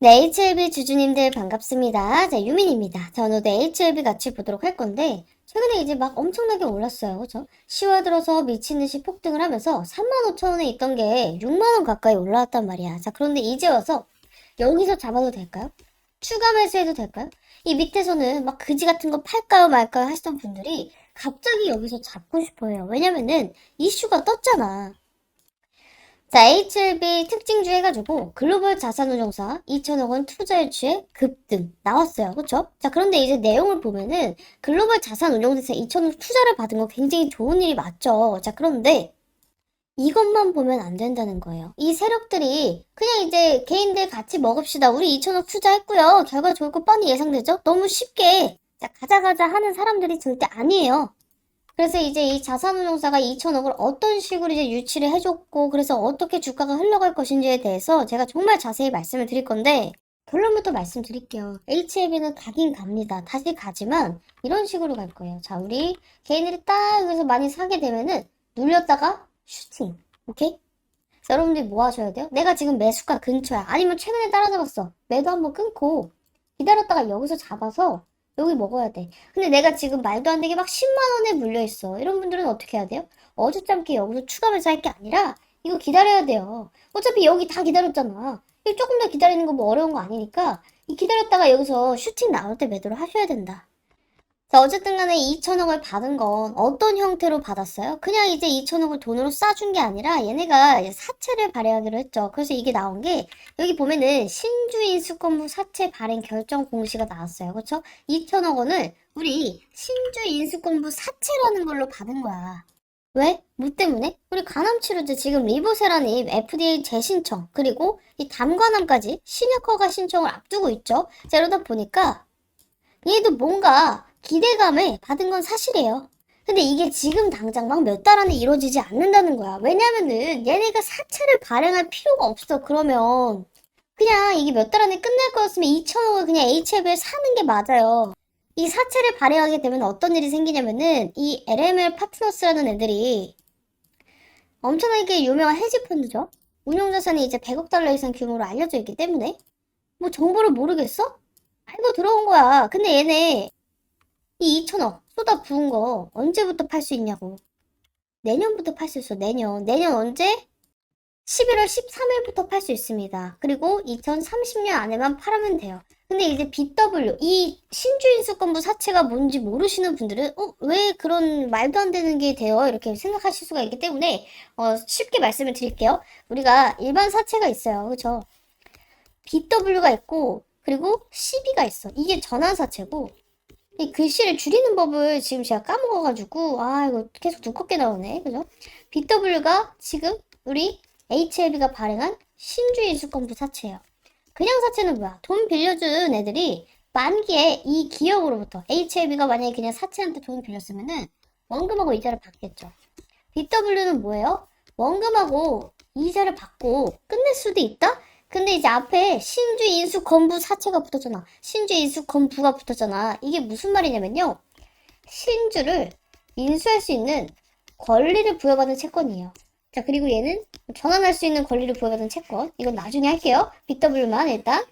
네, HLB 주주님들 반갑습니다. 자, 유민입니다. 자, 오늘도 HLB 같이 보도록 할 건데, 최근에 이제 막 엄청나게 올랐어요. 그죠? 10월 들어서 미친 듯이 폭등을 하면서 35,000원에 있던 게 6만원 가까이 올라왔단 말이야. 자, 그런데 이제 와서 여기서 잡아도 될까요? 추가 매수해도 될까요? 이 밑에서는 막 그지 같은 거 팔까요 말까요 하시던 분들이 갑자기 여기서 잡고 싶어요. 왜냐면은 이슈가 떴잖아. 자, HLB 특징주 해가지고 글로벌 자산운용사 2천억 원 투자 유치에 급등 나왔어요. 그쵸? 자, 그런데 이제 내용을 보면은 글로벌 자산운용사에서 2천억 투자를 받은 거 굉장히 좋은 일이 맞죠. 자, 그런데 이것만 보면 안 된다는 거예요. 이 세력들이 그냥 이제 개인들 같이 먹읍시다. 우리 2천억 투자했고요. 결과 좋을 거 뻔히 예상되죠? 너무 쉽게 자, 가자 가자 하는 사람들이 절대 아니에요. 그래서 이제 이 자산운용사가 2천억을 어떤 식으로 이제 유치를 해줬고, 그래서 어떻게 주가가 흘러갈 것인지에 대해서 제가 정말 자세히 말씀을 드릴 건데, 결론부터 말씀드릴게요. HLB는 가긴 갑니다. 다시 가지만, 이런 식으로 갈 거예요. 자, 우리 개인들이 딱 여기서 많이 사게 되면은, 눌렸다가 슈팅. 오케이? 자, 여러분들이 뭐 하셔야 돼요? 내가 지금 매수가 근처야. 아니면 최근에 따라잡았어. 매도 한번 끊고, 기다렸다가 여기서 잡아서, 여기 먹어야 돼. 근데 내가 지금 말도 안 되게 막 10만 원에 물려 있어. 이런 분들은 어떻게 해야 돼요? 어줍잖게 여기서 추가 매수할 게 아니라 이거 기다려야 돼요. 어차피 여기 다 기다렸잖아. 이 조금 더 기다리는 거 뭐 어려운 거 아니니까 이 기다렸다가 여기서 슈팅 나올 때 매도를 하셔야 된다. 자, 어쨌든 간에 2천억을 받은 건 어떤 형태로 받았어요? 그냥 이제 2천억을 돈으로 싸준 게 아니라 얘네가 사채를 발행하기로 했죠. 그래서 이게 나온 게 여기 보면은 신주인수권부 사채 발행 결정 공시가 나왔어요. 그렇죠? 2천억 원을 우리 신주인수권부 사채라는 걸로 받은 거야. 왜? 뭐 때문에? 우리 간암치료제 지금 리보세라님 FDA 재신청 그리고 이 담관암까지 신약 허가 신청을 앞두고 있죠. 자, 이러다 보니까 얘도 뭔가 기대감을 받은 건 사실이에요. 근데 이게 지금 당장 막 몇 달 안에 이루어지지 않는다는 거야. 왜냐면은 얘네가 사채를 발행할 필요가 없어. 그러면 그냥 이게 몇 달 안에 끝날 거였으면 2천억을 그냥 HLB에 사는 게 맞아요. 이 사채를 발행하게 되면 어떤 일이 생기냐면은 이 LML 파트너스라는 애들이 엄청나게 유명한 헤지 펀드죠. 운용 자산이 이제 100억 달러 이상 규모로 알려져 있기 때문에 뭐 정보를 모르겠어? 알고 들어온 거야. 근데 얘네 이 2천억 쏟아 부은 거 언제부터 팔 수 있냐고. 내년부터 팔 수 있어, 내년. 내년 언제? 11월 13일부터 팔 수 있습니다. 그리고 2030년 안에만 팔으면 돼요. 근데 이제 BW, 이 신주인수권부 사채가 뭔지 모르시는 분들은, 어, 왜 그런 말도 안 되는 게 돼요? 이렇게 생각하실 수가 있기 때문에, 어, 쉽게 말씀을 드릴게요. 우리가 일반 사채가 있어요. 그죠? BW가 있고, 그리고 CB가 있어. 이게 전환사채고, 이 글씨를 줄이는 법을 지금 제가 까먹어가지고, 아, 이거 계속 두껍게 나오네. 그죠? BW가 지금 우리 HLB가 발행한 신주인수권부 사채예요. 그냥 사채는 뭐야? 돈 빌려준 애들이 만기에 이 기업으로부터 HLB가 만약에 그냥 사채한테 돈 빌렸으면은 원금하고 이자를 받겠죠. BW는 뭐예요? 원금하고 이자를 받고 끝낼 수도 있다? 근데 이제 앞에 신주 인수 건부 사채가 붙었잖아. 신주 인수 건부가 붙었잖아. 이게 무슨 말이냐면요. 신주를 인수할 수 있는 권리를 부여받는 채권이에요. 자, 그리고 얘는 전환할 수 있는 권리를 부여받는 채권. 이건 나중에 할게요. BW만 일단.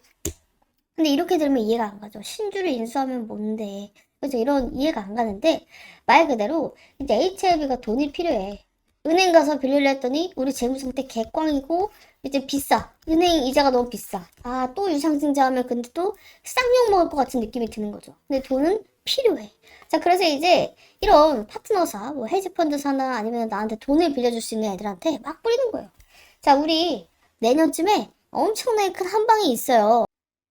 근데 이렇게 들으면 이해가 안 가죠. 신주를 인수하면 뭔데. 그래서 이런 이해가 안 가는데, 말 그대로 이제 HLB가 돈이 필요해. 은행 가서 빌리려 했더니 우리 재무 상태 개꽝이고 이제 비싸. 은행 이자가 너무 비싸. 아, 또 유상증자 하면 근데 또 쌍욕 먹을 것 같은 느낌이 드는 거죠. 근데 돈은 필요해. 자, 그래서 이제 이런 파트너사, 뭐 헤지펀드사나 아니면 나한테 돈을 빌려줄 수 있는 애들한테 막 뿌리는 거예요. 자, 우리 내년쯤에 엄청나게 큰 한방이 있어요.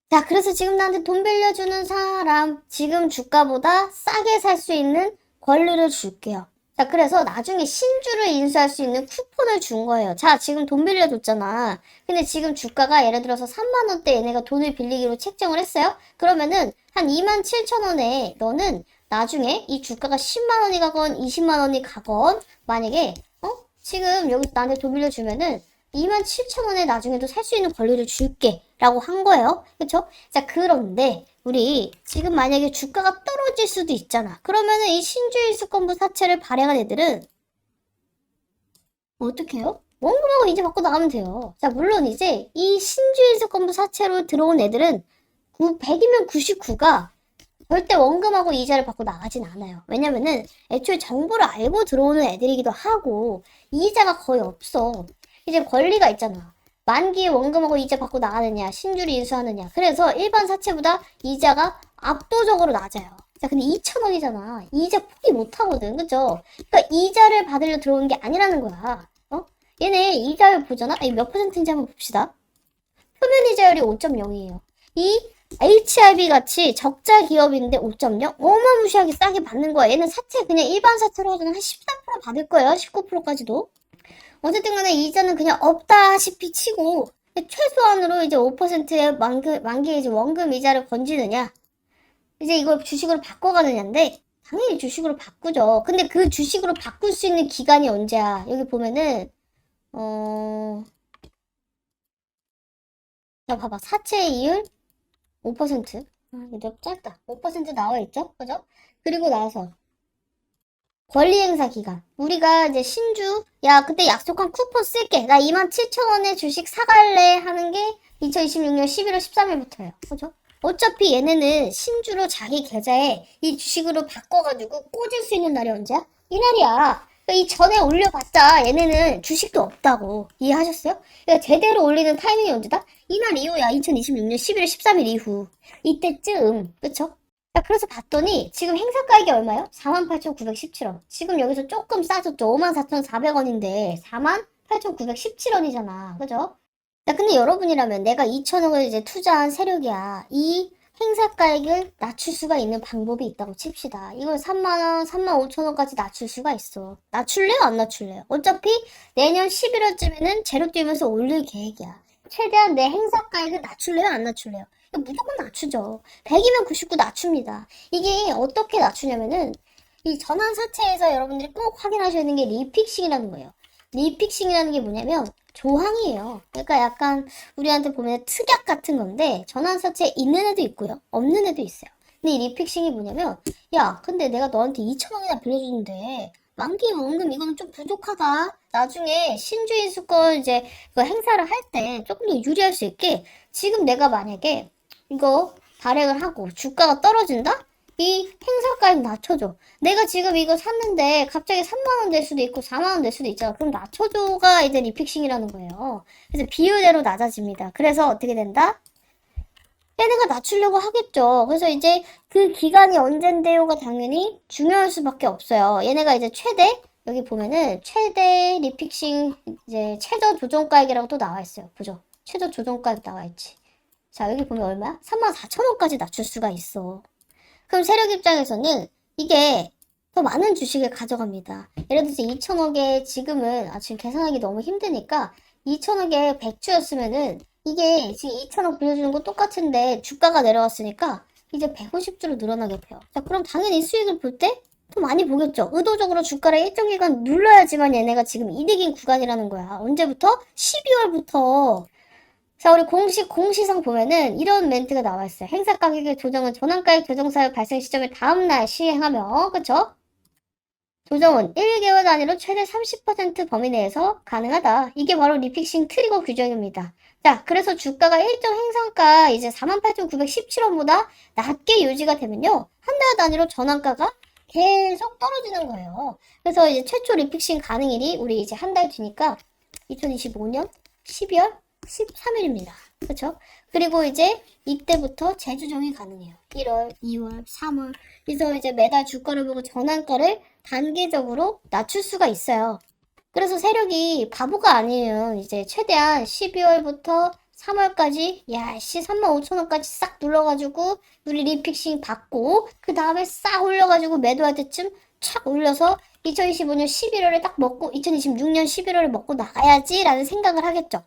자, 그래서 지금 나한테 돈 빌려주는 사람, 지금 주가보다 싸게 살 수 있는 권리를 줄게요. 자, 그래서 나중에 신주를 인수할 수 있는 쿠폰을 준 거예요. 자, 지금 돈 빌려줬잖아. 근데 지금 주가가 예를 들어서 3만원대 얘네가 돈을 빌리기로 책정을 했어요? 그러면은 한 2만 7천원에 너는 나중에 이 주가가 10만원이 가건 20만원이 가건 만약에, 어? 지금 여기 나한테 돈 빌려주면은 2만 7천원에 나중에도 살 수 있는 권리를 줄게. 라고 한 거예요. 그쵸? 자, 그런데 우리 지금 만약에 주가가 떨어질 수도 있잖아. 그러면은 이 신주인수권부 사채를 발행한 애들은 어떻게 해요? 원금하고 이자 받고 나가면 돼요. 자, 물론 이제 이 신주인수권부 사채로 들어온 애들은 9, 100이면 99가 절대 원금하고 이자를 받고 나가진 않아요. 왜냐면은 애초에 정보를 알고 들어오는 애들이기도 하고 이자가 거의 없어. 이제 권리가 있잖아. 만기에 원금하고 이자 받고 나가느냐, 신주를 인수하느냐. 그래서 일반 사채보다 이자가 압도적으로 낮아요. 자, 근데 2,000원이잖아. 이자 포기 못 하거든. 그죠? 그러니까 이자를 받으려 들어오는 게 아니라는 거야. 어? 얘네 이자율 보잖아? 아니, 몇 퍼센트인지 한번 봅시다. 표면 이자율이 5.0이에요. 이 HRB 같이 적자 기업인데 5.0? 어마무시하게 싸게 받는 거야. 얘는 사채 그냥 일반 사채로 하면 한13% 받을 거예요. 19%까지도. 어쨌든 간에 이자는 그냥 없다시피 치고 최소한으로 이제 5%의 만기, 만기 이제 원금 이자를 건지느냐. 이제 이걸 주식으로 바꿔가느냐인데 당연히 주식으로 바꾸죠. 근데 그 주식으로 바꿀 수 있는 기간이 언제야? 여기 보면은 어... 자, 봐봐. 사채 이율 5%. 아, 이거 짧다. 5% 나와 있죠? 그죠? 그리고 나서 권리 행사 기간. 우리가 이제 신주, 야, 그때 약속한 쿠폰 쓸게. 나 27,000원에 주식 사갈래 하는 게 2026년 11월 13일부터예요. 그죠? 어차피 얘네는 신주로 자기 계좌에 이 주식으로 바꿔가지고 꽂을 수 있는 날이 언제야? 이날이야. 그러니까 이 전에 올려봤자 얘네는 주식도 없다고. 이해하셨어요? 그러니까 제대로 올리는 타이밍이 언제다? 이날 이후야. 2026년 11월 13일 이후. 이때쯤. 그쵸? 자, 그래서 봤더니 지금 행사 가액이 얼마요? 48,917원. 지금 여기서 조금 싸졌죠. 54,400원인데 48,917원이잖아. 그죠? 자, 근데 여러분이라면 내가 2천억을 이제 투자한 세력이야. 이 행사 가액을 낮출 수가 있는 방법이 있다고 칩시다. 이걸 3만원, 3만 5천원까지 낮출 수가 있어. 낮출래요? 안 낮출래요? 어차피 내년 11월쯤에는 제로 뛰면서 올릴 계획이야. 최대한 내 행사 가액을 낮출래요? 안 낮출래요? 무조건 낮추죠. 100이면 99 낮춥니다. 이게 어떻게 낮추냐면은 이 전환사채에서 여러분들이 꼭 확인하셔야 되는 게 리픽싱이라는 거예요. 리픽싱이라는 게 뭐냐면 조항이에요. 그러니까 약간 우리한테 보면 특약 같은 건데 전환사채 있는 애도 있고요. 없는 애도 있어요. 근데 이 리픽싱이 뭐냐면 야 근데 내가 너한테 2천원이나 빌려주는데 만기 원금 이거는 좀 부족하다. 나중에 신주인 수권 이제 그 행사를 할 때 조금 더 유리할 수 있게 지금 내가 만약에 이거 발행을 하고 주가가 떨어진다? 이 행사가액 낮춰줘. 내가 지금 이거 샀는데 갑자기 3만원 될 수도 있고 4만원 될 수도 있잖아. 그럼 낮춰줘가 이제 리픽싱이라는 거예요. 그래서 비율대로 낮아집니다. 그래서 어떻게 된다? 얘네가 낮추려고 하겠죠. 그래서 이제 그 기간이 언젠데요가 당연히 중요할 수밖에 없어요. 얘네가 이제 최대, 여기 보면은 최대 리픽싱 이제 최저 조정가액이라고 또 나와 있어요. 보죠. 최저 조정가액 나와 있지. 자, 여기 보면 얼마야? 34,000원까지 낮출 수가 있어. 그럼 세력 입장에서는 이게 더 많은 주식을 가져갑니다. 예를 들어서 2천억에 지금은 아 지금 계산하기 너무 힘드니까 2천억에 100주였으면은 이게 지금 2천억 빌려주는 거 똑같은데 주가가 내려왔으니까 이제 150주로 늘어나게 돼요. 자 그럼 당연히 수익을 볼 때 더 많이 보겠죠. 의도적으로 주가를 일정 기간 눌러야지만 얘네가 지금 이득인 구간이라는 거야. 언제부터? 12월부터 자, 우리 공식, 공시상 보면은 이런 멘트가 나와 있어요. 행사 가격의 조정은 전환가액 조정 사유 발생 시점의 다음날 시행하며, 그쵸? 조정은 1개월 단위로 최대 30% 범위 내에서 가능하다. 이게 바로 리픽싱 트리거 규정입니다. 자, 그래서 주가가 일정 행상가 이제 48,917원보다 낮게 유지가 되면요. 한 달 단위로 전환가가 계속 떨어지는 거예요. 그래서 이제 최초 리픽싱 가능일이 우리 이제 한 달 뒤니까 2025년 12월 13일입니다. 그렇죠? 그리고 이제 이때부터 재조정이 가능해요. 1월, 2월, 3월. 그래서 이제 매달 주가를 보고 전환가를 단계적으로 낮출 수가 있어요. 그래서 세력이 바보가 아니에요. 이제 최대한 12월부터 3월까지 야씨 35,000원까지 싹 눌러가지고 우리 리픽싱 받고 그 다음에 싹 올려가지고 매도할 때쯤 착 올려서 2025년 11월에 딱 먹고 2026년 11월에 먹고 나가야지라는 생각을 하겠죠.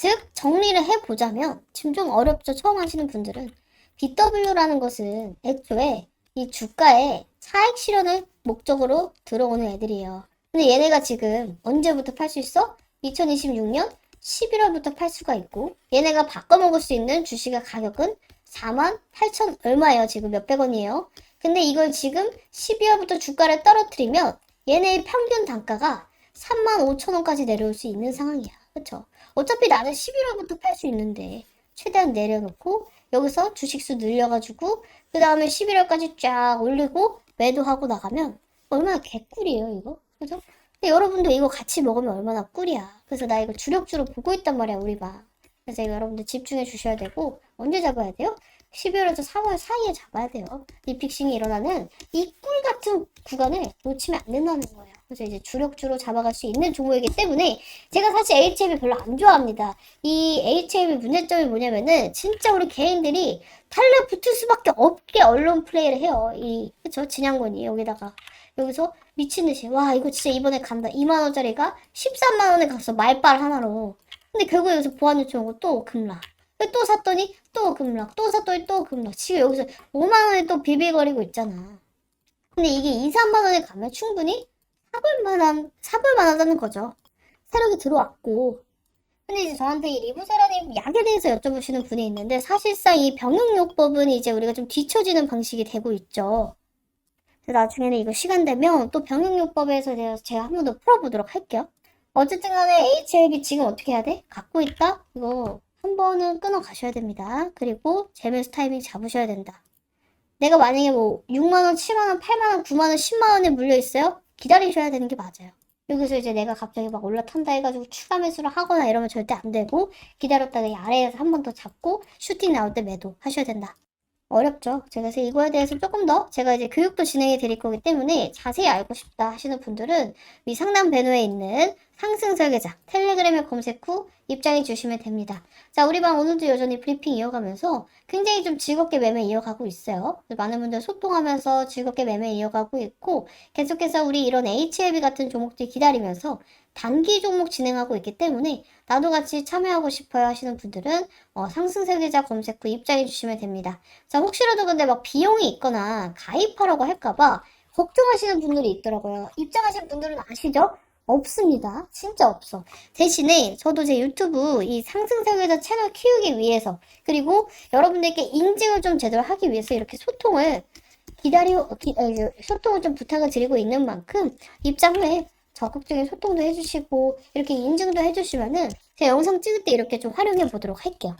즉 정리를 해보자면 지금 좀 어렵죠. 처음 하시는 분들은 BW라는 것은 애초에 이 주가에 차익 실현을 목적으로 들어오는 애들이에요. 근데 얘네가 지금 언제부터 팔 수 있어? 2026년 11월부터 팔 수가 있고 얘네가 바꿔먹을 수 있는 주식의 가격은 4만 8천 얼마예요. 지금 몇백 원이에요. 근데 이걸 지금 12월부터 주가를 떨어뜨리면 얘네의 평균 단가가 35,000원까지 내려올 수 있는 상황이야. 그쵸? 어차피 나는 11월부터 팔 수 있는데 최대한 내려놓고 여기서 주식수 늘려가지고 그 다음에 11월까지 쫙 올리고 매도하고 나가면 얼마나 개꿀이에요 이거 그죠? 근데 여러분도 이거 같이 먹으면 얼마나 꿀이야 그래서 나 이거 주력주로 보고 있단 말이야 우리 봐 그래서 이거 여러분들 집중해 주셔야 되고 언제 잡아야 돼요? 12월에서 4월 사이에 잡아야 돼요 이 픽싱이 일어나는 이 꿀 같은 구간을 놓치면 안 된다는 거예요 그래서 이제 주력주로 잡아갈 수 있는 종목이기 때문에 제가 사실 HM이 별로 안 좋아합니다 이 HM의 문제점이 뭐냐면은 진짜 우리 개인들이 탈레 붙을 수밖에 없게 언론 플레이를 해요. 이 그쵸 진양권이 여기다가 여기서 미친 듯이 와 이거 진짜 이번에 간다 2만 원짜리가 13만 원에 갔어 말빨 하나로. 근데 결국 여기서 보안 요청하고 또 급락. 또 샀더니 또 급락. 또 샀더니 또 급락. 지금 여기서 5만 원에 또 비빌거리고 있잖아. 근데 이게 2, 3만 원에 가면 충분히 사볼 만한 사볼 만하다는 거죠. 세력이 들어왔고 근데 이제 저한테 이 리보세라님 약에 대해서 여쭤보시는 분이 있는데 사실상 이 병용요법은 이제 우리가 좀 뒤처지는 방식이 되고 있죠. 나중에는 이거 시간 되면 또 병용요법에서 대해서 제가 한 번 더 풀어보도록 할게요. 어쨌든 간에 HLB 지금 어떻게 해야 돼? 갖고 있다? 이거 한 번은 끊어 가셔야 됩니다. 그리고 제매수 타이밍 잡으셔야 된다. 내가 만약에 뭐 6만원, 7만원, 8만원, 9만원, 10만원에 물려 있어요? 기다리셔야 되는 게 맞아요. 여기서 이제 내가 갑자기 막 올라탄다 해가지고 추가 매수를 하거나 이러면 절대 안 되고 기다렸다가 이 아래에서 한 번 더 잡고 슈팅 나올 때 매도 하셔야 된다. 어렵죠. 제가 그래서 이거에 대해서 조금 더 제가 이제 교육도 진행해 드릴 거기 때문에 자세히 알고 싶다 하시는 분들은 이 상단 배너에 있는 상승 설계자 텔레그램에 검색 후 입장해 주시면 됩니다. 자, 우리 방 오늘도 여전히 브리핑 이어가면서 굉장히 좀 즐겁게 매매 이어가고 있어요. 많은 분들 소통하면서 즐겁게 매매 이어가고 있고 계속해서 우리 이런 HLB 같은 종목들 기다리면서 단기 종목 진행하고 있기 때문에 나도 같이 참여하고 싶어요 하시는 분들은 어, 상승 설계자 검색 후 입장해 주시면 됩니다. 자, 혹시라도 근데 막 비용이 있거나 가입하라고 할까봐 걱정하시는 분들이 있더라고요. 입장하신 분들은 아시죠? 없습니다. 진짜 없어. 대신에 저도 제 유튜브 이 상승설계자 채널 키우기 위해서 그리고 여러분들께 인증을 좀 제대로 하기 위해서 이렇게 소통을 기다려 소통을 좀 부탁을 드리고 있는 만큼 입장 후에 적극적인 소통도 해주시고 이렇게 인증도 해주시면은 제 영상 찍을 때 이렇게 좀 활용해 보도록 할게요.